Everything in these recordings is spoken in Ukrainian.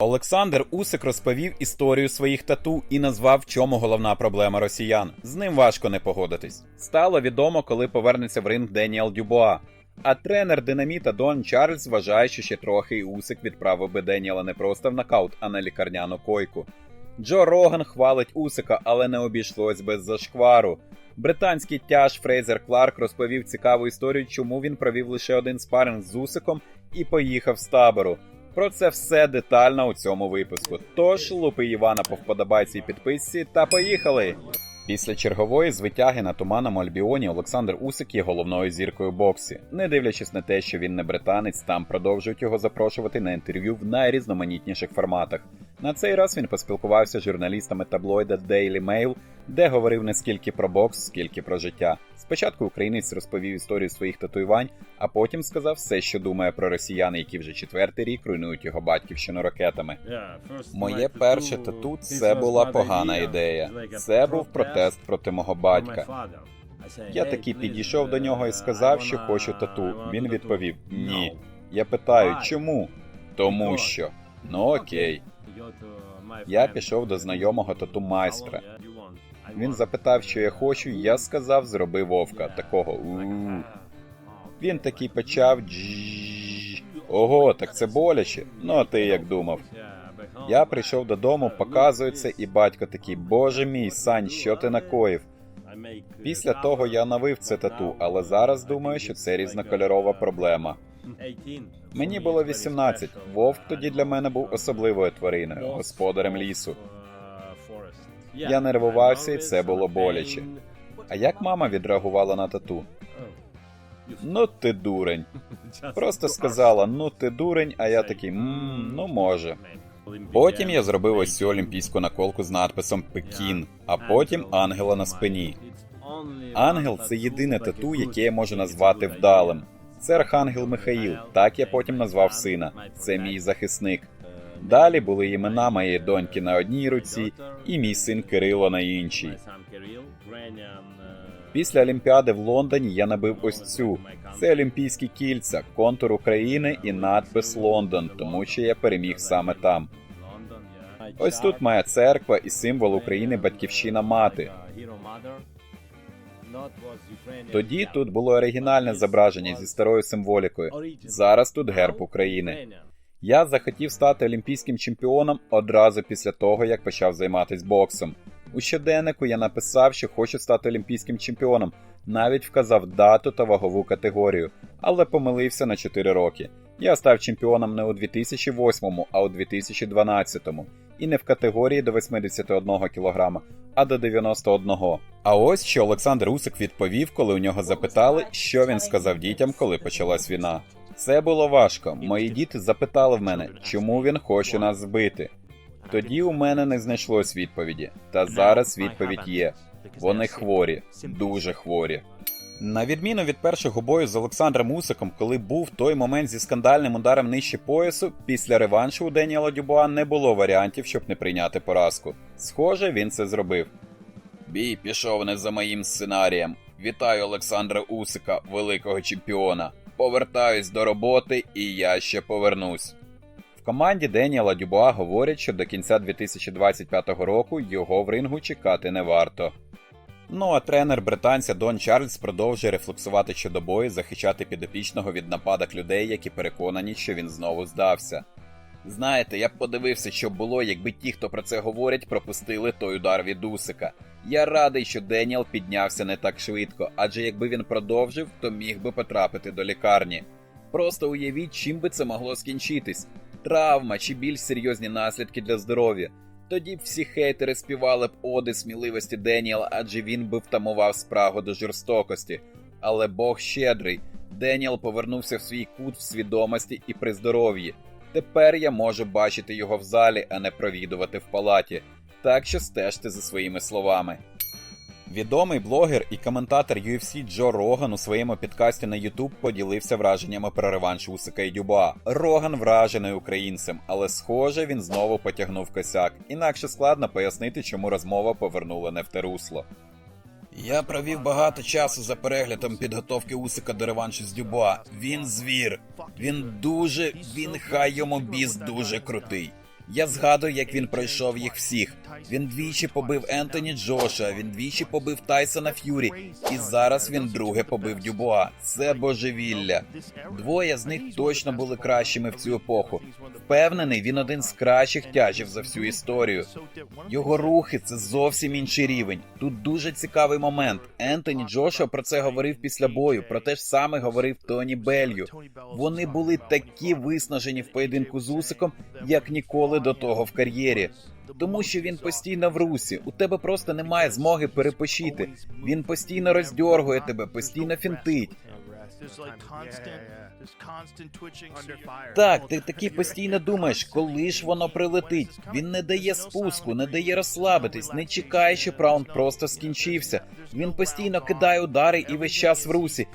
Олександр Усик розповів історію своїх тату і назвав, в чому головна проблема росіян. З ним важко не погодитись. Стало відомо, коли повернеться в ринг Деніел Дюбуа. А тренер динаміта Дон Чарльз вважає, що ще трохи і Усик відправив би Деніела не просто в нокаут, а на лікарняну койку. Джо Роган хвалить Усика, але не обійшлось без зашквару. Британський тяж Фрейзер Кларк розповів цікаву історію, чому він провів лише один спаринг з Усиком і поїхав з табору. Про це все детально у цьому випуску. Тож лупи Івана по вподобайці і підписці та поїхали! Після чергової звитяги на туманному Альбіоні Олександр Усик є головною зіркою боксі. Не дивлячись на те, що він не британець, там продовжують його запрошувати на інтерв'ю в найрізноманітніших форматах. На цей раз він поспілкувався з журналістами таблоїда Daily Mail, де говорив не скільки про бокс, скільки про життя. Спочатку українець розповів історію своїх татуювань, а потім сказав все, що думає про росіян, які вже четвертий рік руйнують його батьківщину ракетами. Моє перше тату це була погана ідея. Це був протест проти мого батька. Я таки підійшов до нього і сказав, що хочу тату. Він відповів: Ні. Я питаю, чому? Тому що. Ну окей. Я пішов до знайомого тату майстра. Він запитав, що я хочу, і я сказав, зроби вовка, такого у. Він такий почав. Ого, так це боляче. Ну а ти як думав? Я прийшов додому, показую це, і батько такий, боже мій, Сань, що ти накоїв? Після того я навив це тату, але зараз думаю, що це різнокольорова проблема. Мені було 18. Вовк тоді для мене був особливою твариною, господарем лісу. Я нервувався, і це було боляче. А як мама відреагувала на тату? Ну ти дурень. Просто сказала, ну ти дурень, а я такий, мм, ну може. Потім я зробив ось цю олімпійську наколку з надписом Пекін, а потім ангела на спині. Ангел це єдине тату, яке я можу назвати вдалим. Це Архангел Михаїл, так я потім назвав сина. Це мій захисник. Далі були імена моєї доньки на одній руці і мій син Кирило на іншій. Після Олімпіади в Лондоні я набив ось цю. Це олімпійські кільця, контур України і надпис Лондон, тому що я переміг саме там. Ось тут моя церква і символ України Батьківщина мати. Тоді тут було оригінальне зображення зі старою символікою. Зараз тут герб України. Я захотів стати олімпійським чемпіоном одразу після того, як почав займатися боксом. У щоденнику я написав, що хочу стати олімпійським чемпіоном, навіть вказав дату та вагову категорію, але помилився на 4 роки. Я став чемпіоном не у 2008, а у 2012. І не в категорії до 81 кг, а до 91. А ось що Олександр Усик відповів, коли у нього запитали, що він сказав дітям, коли почалась війна. Це було важко. Мої діти запитали в мене, чому він хоче нас збити. Тоді у мене не знайшлось відповіді. Та зараз відповідь є. Вони хворі, дуже хворі. На відміну від першого бою з Олександром Усиком, коли був той момент зі скандальним ударом нижче поясу, після реваншу у Деніела Дюбуа не було варіантів, щоб не прийняти поразку. Схоже, він це зробив. Бій пішов не за моїм сценарієм. Вітаю Олександра Усика, великого чемпіона. Повертаюсь до роботи, і я ще повернусь. В команді Деніела Дюбуа говорять, що до кінця 2025 року його в рингу чекати не варто. Ну а тренер британця Дон Чарльз продовжує рефлексувати щодо бою, захищати підопічного від нападок людей, які переконані, що він знову здався. Знаєте, я б подивився, що було, якби ті, хто про це говорять, пропустили той удар від Усика. Я радий, що Деніел піднявся не так швидко, адже якби він продовжив, то міг би потрапити до лікарні. Просто уявіть, чим би це могло скінчитись: травма чи більш серйозні наслідки для здоров'я. Тоді всі хейтери співали б оди сміливості Деніела, адже він би втамував спрагу до жорстокості. Але Бог щедрий. Деніел повернувся в свій кут в свідомості і при здоров'ї. Тепер я можу бачити його в залі, а не провідувати в палаті. Так що стежте за своїми словами. Відомий блогер і коментатор UFC Джо Роган у своєму підкасті на YouTube поділився враженнями про реванш Усика і Дюба. Роган вражений українцем, але схоже він знову потягнув косяк. Інакше складно пояснити, чому розмова повернула не в те русло. Я провів багато часу за переглядом підготовки Усика до реваншу з Дюба. Він звір. Він дуже, він хай йому біс дуже крутий. Я згадую, як він пройшов їх всіх. Він двічі побив Ентоні Джоша, він двічі побив Тайсона Ф'юрі, і зараз він друге побив Дюбуа. Це божевілля. Двоє з них точно були кращими в цю епоху. Впевнений, він один з кращих тяжів за всю історію. Його рухи це зовсім інший рівень. Тут дуже цікавий момент. Ентоні Джошуа про це говорив після бою. Про те ж саме говорив Тоні Беллю. Вони були такі виснажені в поєдинку з Усиком, як ніколи до того в кар'єрі. Тому що він постійно в русі, у тебе просто немає змоги перепочити. Він постійно роздьоргує тебе, постійно фінтить. Так, ти таки постійно думаєш, коли ж воно прилетить. Він не дає спуску, не дає розслабитись, не чекає, щоб раунд просто скінчився. Він постійно кидає удари і весь час в русі.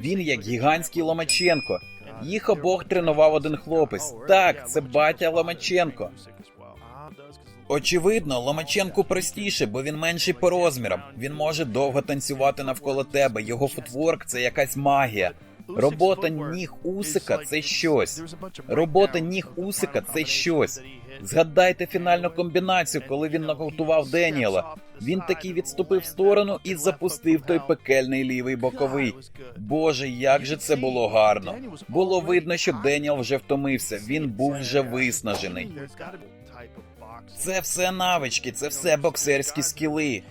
Він як гігантський Ломаченко. Їх обох тренував один хлопець. Так, це батя Ломаченко. Очевидно, Ломаченку простіше, бо він менший по розмірам. Він може довго танцювати навколо тебе. Його футворк це якась магія. Робота ніг Усика це щось. Робота ніг Усика це щось. Згадайте фінальну комбінацію, коли він нокаутував Деніела. Він таки відступив в сторону і запустив той пекельний лівий боковий. Боже, як же це було гарно! Було видно, що Деніел вже втомився. Він був вже виснажений. Це все навички, це все боксерські скіли.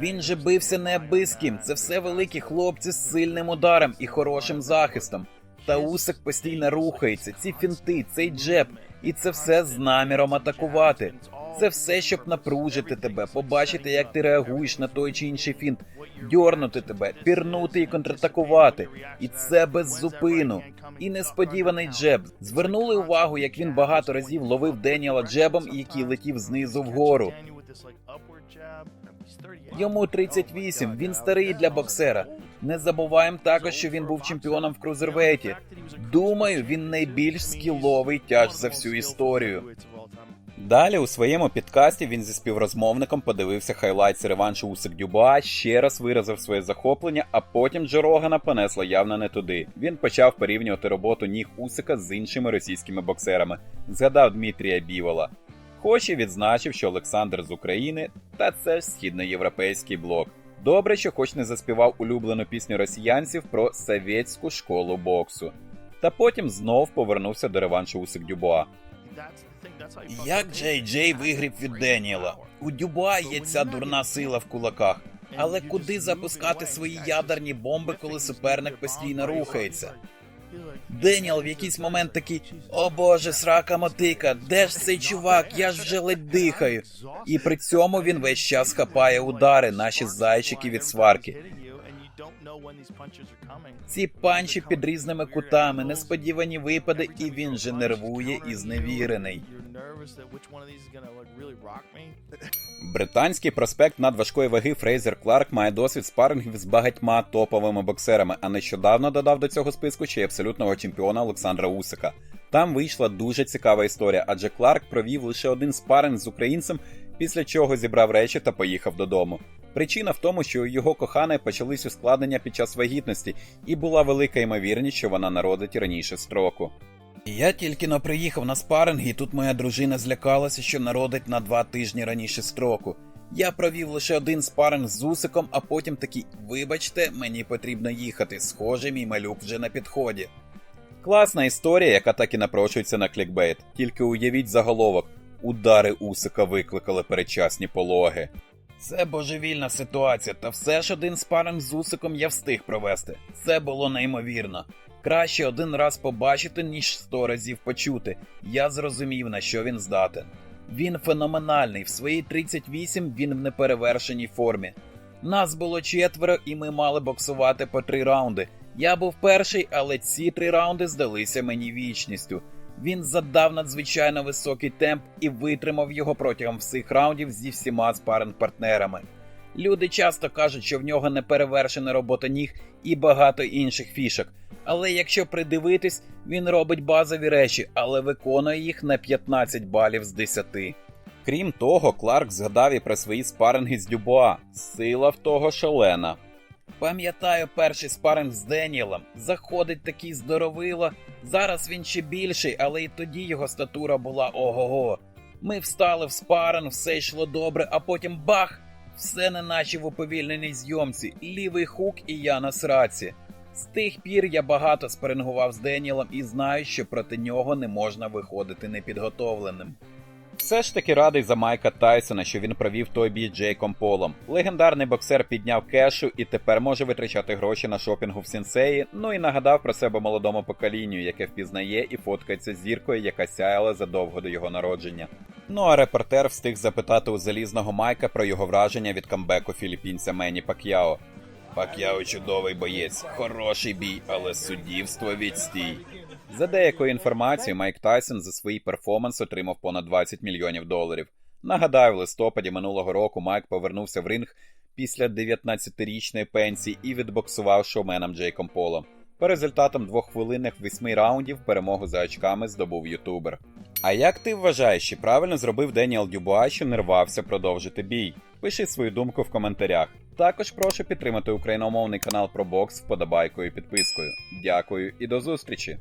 Він же бився не аби з ким. Це все великі хлопці з сильним ударом і хорошим захистом. Та Усик постійно рухається, ці фінти, цей джеб, і це все з наміром атакувати. Це все, щоб напружити тебе, побачити, як ти реагуєш на той чи інший фінт, дьорнути тебе, пірнути і контратакувати. І це без зупину. І несподіваний джеб. Звернули увагу, як він багато разів ловив Деніела джебом, який летів знизу вгору. Йому 38, він старий для боксера. Не забуваємо також, що він був чемпіоном в крузервейті. Думаю, він найбільш скіловий тяж за всю історію. Далі у своєму підкасті він зі співрозмовником подивився хайлайтси реваншу Усик Дюба, ще раз виразив своє захоплення, а потім Джо Рогана понесло явно не туди. Він почав порівнювати роботу ніг Усика з іншими російськими боксерами. Згадав Дмитрія Бівола. Хоч і відзначив, що Олександр з України, та це ж східноєвропейський блок. Добре, що хоч не заспівав улюблену пісню росіянців про совєтську школу боксу. Та потім знов повернувся до реваншу Усик Дюбуа. Як Джей Джей вигріб від Деніела? У Дюбуа є ця дурна сила в кулаках. Але куди запускати свої ядерні бомби, коли суперник постійно рухається? Деніел в якийсь момент такий: О боже, срака мотика, де ж цей чувак? Я ж вже ледь дихаю. І при цьому він весь час хапає удари, наші зайчики від сварки. Ці панчі під різними кутами, несподівані випади, і він же нервує і зневірений. Британський проспект надважкої ваги Фрейзер Кларк має досвід спарингів з багатьма топовими боксерами, а нещодавно додав до цього списку ще й абсолютного чемпіона Олександра Усика. Там вийшла дуже цікава історія, адже Кларк провів лише один спаринг з українцем, після чого зібрав речі та поїхав додому. Причина в тому, що у його коханої почались ускладнення під час вагітності, і була велика ймовірність, що вона народить раніше строку. Я тільки но приїхав на спаринг, і тут моя дружина злякалася, що народить на два тижні раніше строку. Я провів лише один спаринг з Усиком, а потім такий, вибачте, мені потрібно їхати. Схоже, мій малюк вже на підході. Класна історія, яка так і напрошується на клікбейт. Тільки уявіть заголовок: удари Усика викликали передчасні пологи. Це божевільна ситуація, та все ж один спаринг з Усиком я встиг провести. Це було неймовірно. Краще один раз побачити, ніж сто разів почути. Я зрозумів, на що він здатен. Він феноменальний. В своїй 38 він в неперевершеній формі. Нас було четверо, і ми мали боксувати по три раунди. Я був перший, але ці три раунди здалися мені вічністю. Він задав надзвичайно високий темп і витримав його протягом всіх раундів зі всіма спаринг-партнерами. Люди часто кажуть, що в нього неперевершена робота ніг і багато інших фішок. Але якщо придивитись, він робить базові речі, але виконує їх на 15 балів з 10. Крім того, Кларк згадав і про свої спаринги з Дюбуа. Сила в того шалена. Пам'ятаю перший спаринг з Деніелом. Заходить такий здоровило. Зараз він ще більший, але і тоді його статура була ого-го. Ми встали в спаринг, все йшло добре, а потім бах! Все не наче в уповільненій зйомці, лівий хук і я на сраці. З тих пір я багато спарингував з Деніелом і знаю, що проти нього не можна виходити непідготовленим. Все ж таки радий за Майка Тайсона, що він провів той бій Джейком Полом. Легендарний боксер підняв кешу і тепер може витрачати гроші на шопінгу в сенсеї. Ну і нагадав про себе молодому поколінню, яке впізнає і фоткається з зіркою, яка сяяла задовго до його народження. Ну а репортер встиг запитати у залізного Майка про його враження від камбеку філіппінця Мені Пак'яо. Пак'яо чудовий боєць, хороший бій, але суддівство відстій. За деякою інформацією, Майк Тайсон за свій перформанс отримав понад 20 мільйонів доларів. Нагадаю, в листопаді минулого року Майк повернувся в ринг після 19-річної пенсії і відбоксував шоуменом Джейком Полом. По результатам двоххвилинних восьми раундів перемогу за очками здобув ютубер. А як ти вважаєш, чи правильно зробив Деніел Дюбуа, що не рвався продовжити бій? Пиши свою думку в коментарях. Також прошу підтримати україномовний канал про бокс вподобайкою і підпискою. Дякую і до зустрічі!